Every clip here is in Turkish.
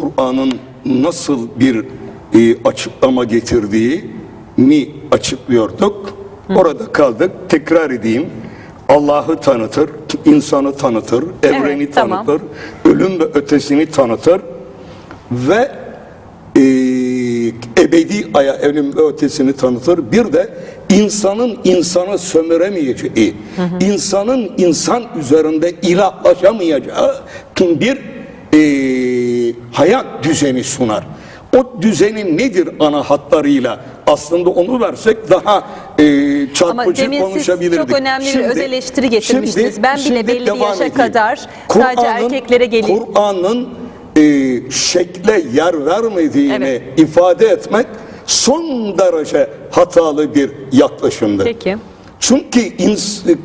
Kur'an'ın nasıl bir e, açıklama getirdiğini açıklıyorduk. Orada kaldık. Tekrar edeyim. Allah'ı tanıtır, insanı tanıtır, evreni tamam. tanıtır, ölüm ve ötesini tanıtır ve e, ebedi aya ölüm ve ötesini tanıtır. Bir de insanın insanı sömüremeyeceği, insanın insan üzerinde ilahlaşamayacağı bir e, hayat düzeni sunar. O düzenin nedir ana hatlarıyla? Aslında onu versek daha e, Ama çarpıcı siz konuşabilirdik. çok önemli bir öz eleştiri getirmiştiniz. Ben bile belli bir devam yaşa edeyim. kadar sadece erkeklere geleyim. Kur'an'ın e, şekle yer vermediğini Evet. ifade etmek son derece hatalı bir yaklaşımdır. Peki. Çünkü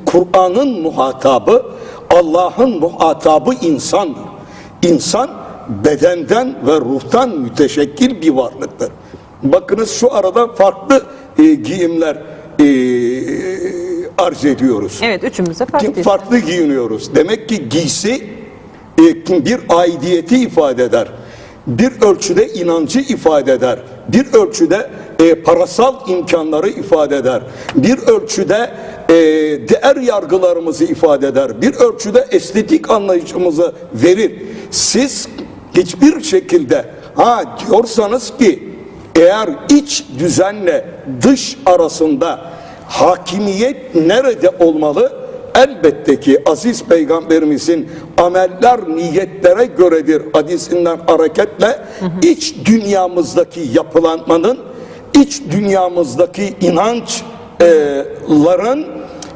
Kur'an'ın muhatabı Allah'ın muhatabı insandır. İnsan bedenden ve ruhtan müteşekkil bir varlıktır. Bakınız şu arada farklı e, giyimler e, arz ediyoruz. Evet üçümüzde farklı. Farklı giyiniyoruz. Demek ki giysi e, bir aidiyeti ifade eder. Bir ölçüde inancı ifade eder. Bir ölçüde e, parasal imkanları ifade eder. Bir ölçüde e, değer yargılarımızı ifade eder. Bir ölçüde estetik anlayışımızı verir. Siz hiçbir şekilde ha diyorsanız ki eğer iç düzenle dış arasında hakimiyet nerede olmalı? Elbette ki aziz peygamberimizin ameller niyetlere göredir hadisinden hareketle iç dünyamızdaki yapılanmanın iç dünyamızdaki inançların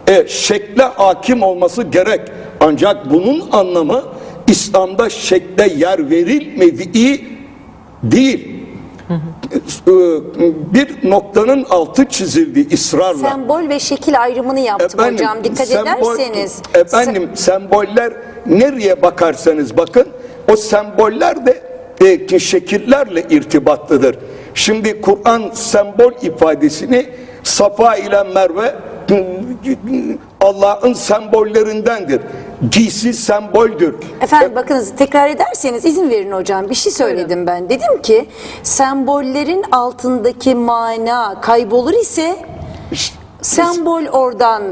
e, şekle hakim olması gerek. Ancak bunun anlamı İslam'da şekle yer verilmediği değil. E, Bir noktanın altı çizildi ısrarla. Sembol ve şekil ayrımını yaptım hocam. Dikkat sembol- ederseniz. Efendim semboller nereye bakarsanız bakın o semboller de e, şekillerle irtibatlıdır. Şimdi Kur'an sembol ifadesini Safa ile Merve Allah'ın sembollerindendir. Giysi semboldür. Efendim bakınız tekrar ederseniz izin verin hocam. Bir şey söyledim ben. Dedim ki sembollerin altındaki mana kaybolur ise sembol oradan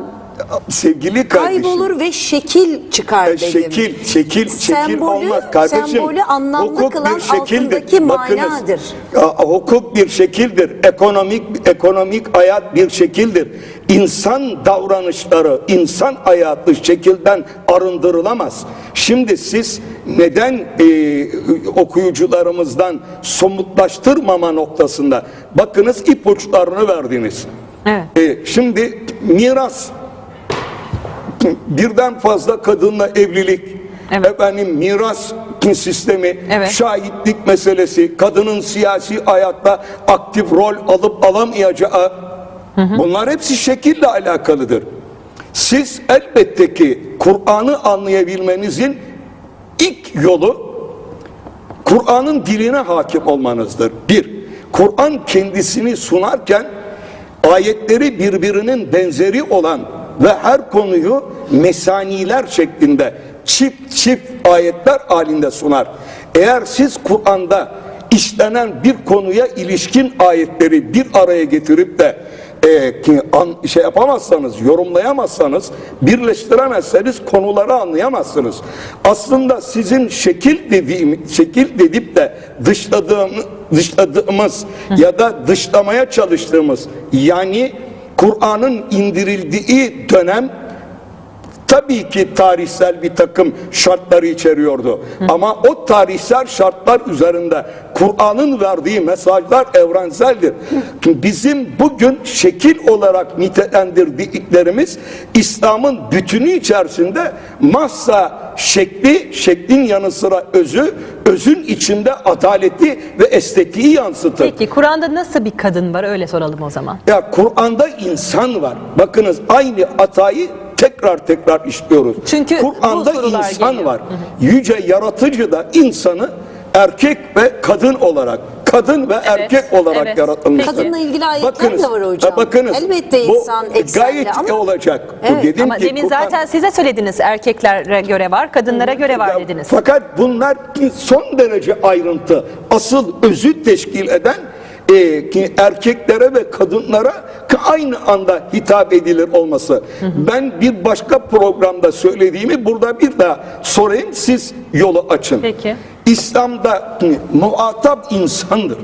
Sevgili kardeşim. kaybolur ve şekil çıkar E, dedim. Şekil, şekil, şekil Sembolü- olmaz kardeşim. sembolü anlamlı Hukuk kılan bir şekildir. altındaki Bakınız, manadır. ya, hukuk bir şekildir. Ekonomik ekonomik hayat bir şekildir. İnsan davranışları, insan hayatı şekilden arındırılamaz. Şimdi siz neden e, okuyucularımızdan somutlaştırmama noktasında bakınız ipuçlarını verdiniz. Evet. E, şimdi miras birden fazla kadınla evlilik, Evet. efendim miras sistemi, Evet. şahitlik meselesi, kadının siyasi hayatta aktif rol alıp alamayacağı bunlar hepsi şekille alakalıdır. Siz elbette ki Kur'an'ı anlayabilmenizin ilk yolu Kur'an'ın diline hakim olmanızdır. Bir, Kur'an kendisini sunarken ayetleri birbirinin benzeri olan ve her konuyu mesaniler şeklinde çift çift ayetler halinde sunar. Eğer siz Kur'an'da işlenen bir konuya ilişkin ayetleri bir araya getirip de e, ki an, şey yapamazsanız, yorumlayamazsanız, birleştiremezseniz konuları anlayamazsınız. Aslında sizin şekil dediğim, şekil dedip de dışladığım, dışladığımız ya da dışlamaya çalıştığımız yani Kur'an'ın indirildiği dönem tabii ki tarihsel bir takım şartları içeriyordu. Ama o tarihsel şartlar üzerinde Kur'an'ın verdiği mesajlar evrenseldir. Bizim bugün şekil olarak nitelendirdiklerimiz İslam'ın bütünü içerisinde massa şekli, şeklin yanı sıra özü, özün içinde adaleti ve estetiği yansıtır. Peki Kur'an'da nasıl bir kadın var öyle soralım o zaman. Ya Kur'an'da insan var. Bakınız aynı hatayı tekrar tekrar işliyoruz. Çünkü bu Kur'an'da insan geliyor. var. Yüce yaratıcı da insanı erkek ve kadın olarak kadın ve erkek olarak evet. yaratılmıştır. Peki. Kadınla ilgili ayetler de var hocam. Bakınız. Elbette bu insan eksenli gayet ama- olacak. Bu Evet, dedim Ama ki demin Kur'an- zaten size söylediniz erkeklere göre var, kadınlara göre var Ya, dediniz. Fakat bunlar son derece ayrıntı. Asıl özü teşkil eden e, ki erkeklere ve kadınlara aynı anda hitap edilir olması. Ben bir başka programda söylediğimi burada bir daha sorayım siz yolu açın. Peki. İslam'da muhatap insandır.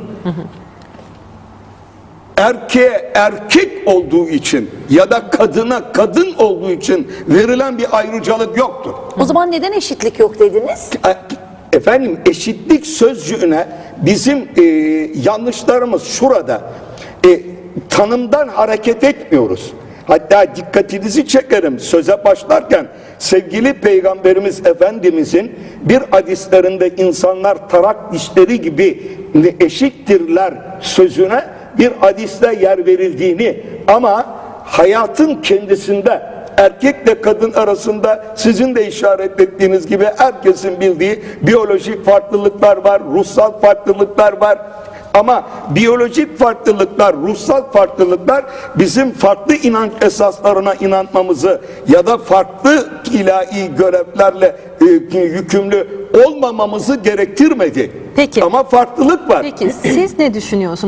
Erkeğe erkek olduğu için ya da kadına kadın olduğu için verilen bir ayrıcalık yoktur. O zaman neden eşitlik yok dediniz? Efendim eşitlik sözcüğüne bizim e, yanlışlarımız şurada. E, tanımdan hareket etmiyoruz. Hatta dikkatinizi çekerim söze başlarken sevgili peygamberimiz efendimizin bir hadislerinde insanlar tarak dişleri gibi eşittirler sözüne bir hadiste yer verildiğini ama hayatın kendisinde erkekle kadın arasında sizin de işaret ettiğiniz gibi herkesin bildiği biyolojik farklılıklar var, ruhsal farklılıklar var. Ama biyolojik farklılıklar, ruhsal farklılıklar bizim farklı inanç esaslarına inanmamızı ya da farklı ilahi görevlerle e, yükümlü olmamamızı gerektirmedi. Peki. Ama farklılık var. Peki siz ne düşünüyorsunuz?